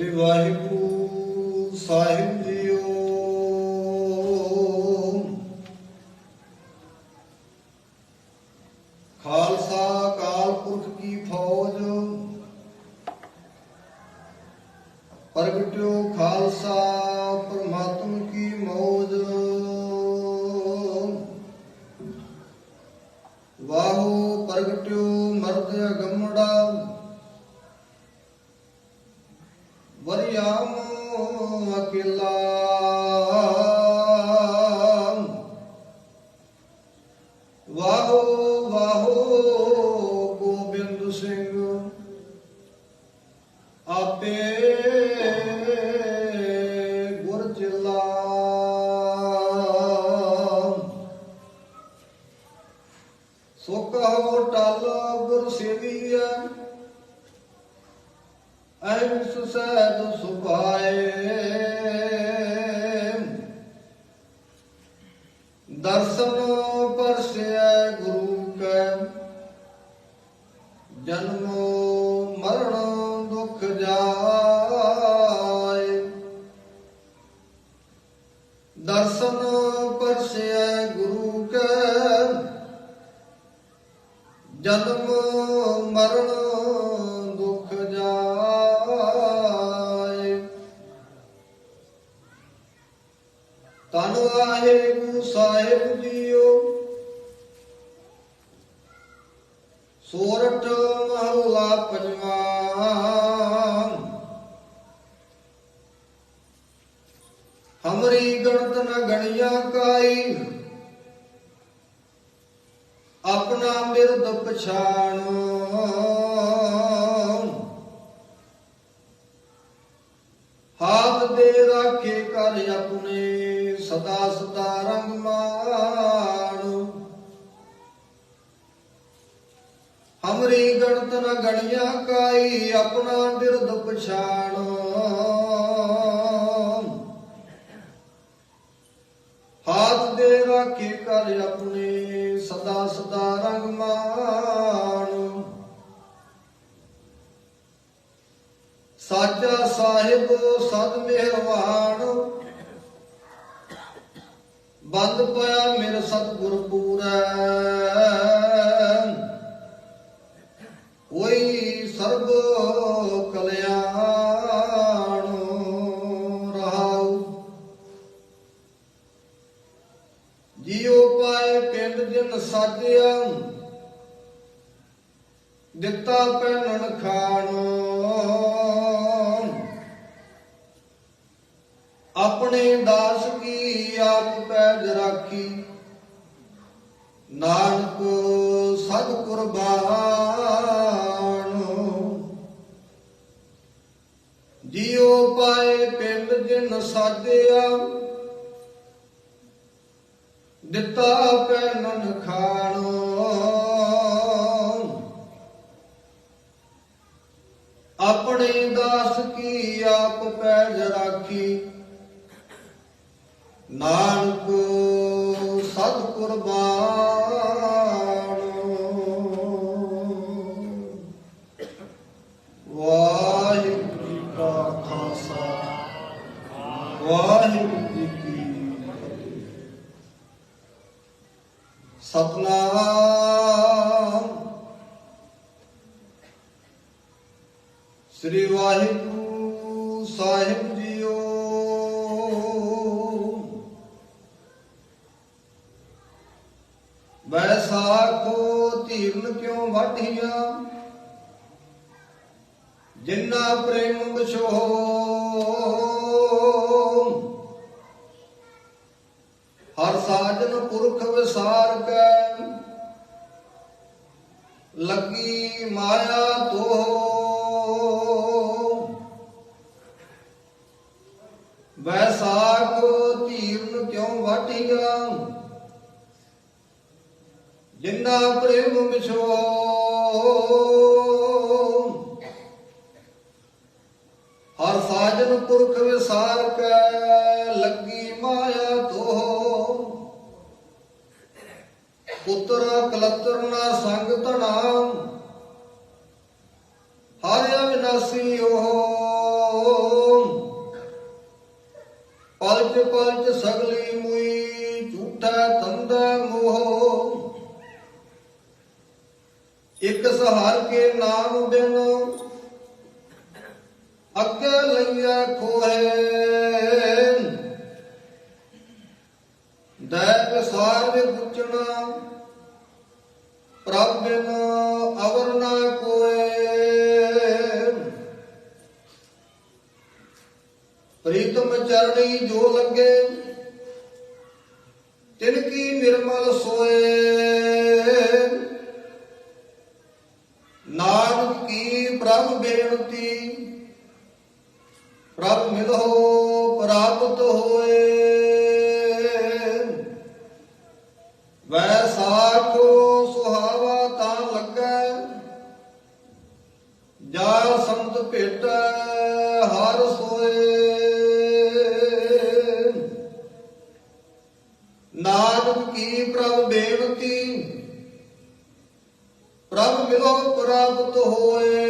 ਸ੍ਰੀ ਵਾਹਿਗੁਰੂ ਸਾਹਿਬ ਜੀਓ। ਖਾਲਸਾ ਕਾਲ ਪੁਰਖ ਕੀ ਫੌਜ। ਪ੍ਰਗਟਿਓ ਖਾਲਸਾ الله ਅਹਿੰਸ ਸਹਿਜ ਸੁਭਾਏ। ਦਰਸ਼ਨ ਪਰਸੈ ਗੁਰੂ ਕੈ। ਜਨਮ ਮਰਨ ਦੁਖ ਜਾਏ। ਦਰਸ਼ਨ ਪਰਸੈ ਗੁਰੂ ਕੈ। ਜਨਮ ਮਰਨ ਵਾਹਿਗੁਰੂ ਸਾਹਿਬ ਜੀਓ। ਸੋਰਠ ਮਹਲਾ ਪੰਜਵਾਂ। ਹਮਰੀ ਗਣਤ ਨ ਗਣਿਆ ਕਾਈ। ਆਪਣਾ ਮਿਰਦ ਪਛਾਣ। ਹਾਥ ਦੇ ਰਾਖੇ ਕਰ ਆਪਣੇ ਸਦਾ ਸਦਾ ਰੰਗ ਮਾਣ। ਹਮਰੀ ਗਣਤ ਨ ਗਣਿਆ ਕਾਈ, ਆਪਣਾ ਬਿਰਦ ਪਛਾਣ। ਹਾਥ ਦੇ ਰਾਖੇ ਕਰ ਆਪਣੇ ਸਦਾ ਸਦਾ ਰੰਗ ਮਾਣ। ਸਾਚਾ ਸਾਹਿਬ, ਸਦ ਮਿਹਰਵਾਨ ਬੰਦ ਪਿਆ ਮੇਰੇ ਸਤਿਗੁਰ ਪੂਰੈ ਕੋਈ ਸਰਬ ਕਲਿਆਣ ਰਹਾਉ। ਜੀਉ ਪਾਏ ਪਿੰਡ ਜਿਨ ਸਾਜਿਆ, ਦਿੱਤਾ ਪਹਿਨਣ ਖਾਣ। ਆਪਣੇ ਦਾਸ ਕੀ ਆਪ ਪੈਜ ਰਾਖੀ? ਨਾਨਕ ਸਦ ਕੁਰਬਾਨ। ਜੀਉ ਪਾਏ ਪਿੰਡ ਜਿਨ ਸਾਜਿਆ, ਦਿੱਤਾ ਪੈਨਨ ਖਾਣ। ਆਪਣੇ ਦਾਸ ਕੀ ਆਪ ਪੈਜ ਰਾਖੀ? ਨਾਨਕ ਸਤ ਕੁਰਬਾਨ। ਵਾਹਿਗੁਰੂ ਜੀ ਕਾ ਖਾਲਸਾ, ਵਾਹਿਗੁਰੂ ਜੀ ਕੀ ਫਤਿਹ। ਸਤਨਾਮ। ਸ੍ਰੀ ਵਾਹਿਗੁਰੂ ਸਾਹਿਬ ਜੀ ਵੈਸਾਖੋ ਧੀਰਨ ਕਿਉ ਵਾਢੀਆਂ? ਜਿੰਨਾ ਪ੍ਰੇਮ ਵਿਛੋ ਹਰ ਸਾਜਨ ਪੁਰਖ ਵਿਸਾਰ ਕੈ। ਲੱਗੀ ਮਾਇਆ ਤੋ ਵੈਸਾਖ ਧੀਰਨ ਕਿਉ ਵਾਟੀਆ ਜਿੰਨਾ ਪ੍ਰੇਮ ਵਿਸੋ ਹਰ ਸਾਜਨ ਪੁਰਖ ਵਿਸਾਰ ਕੈ, ਲੱਗੀ ਮਾਇਆ ਤੋਹ ਪੁੱਤਰ ਕਲਤਰ ਨਾ ਸੰਗ ਤਣਾ ਹਰਿ ਅਵਿਨਾਸੀ ਓਹ। ਪਲਚ ਪਲਚ ਸਗਲੀ ਮੁਈ ਝੂਠਾ ਇਕ ਸਹਾਰ ਕੇ ਨਾਮ ਬਿਨ ਅੱਗੇ ਲਈਆ ਖੋਹੇ। ਦੈਤ ਸਾਰ ਵਿੱਚ ਗੁਚਣਾ ਪ੍ਰਭ ਬਿਨ ਅਵਰ ਨਾ ਕੋਏ। ਪ੍ਰੀਤਮ ਚਰਣੀ ਜੋ ਲੱਗੇ ਤਿਨ ਕੀ ਨਿਰਮਲ ਸੋਏ। ਬੇਨਤੀ ਪ੍ਰਭ ਮਿਲੋ ਪ੍ਰਾਪਤ ਹੋਏ। ਵੈਸਾਖੋ ਸੁਹਾਵਾ ਤਾਂ ਲੱਗੈ ਜਾ ਸੰਤ ਭੇਟ ਹਰ ਸੋਏ। ਨਾਨਕ ਕੀ ਪ੍ਰਭ ਬੇਨਤੀ, ਪ੍ਰਭ ਮਿਲੋ ਪ੍ਰਾਪਤ ਹੋਏ।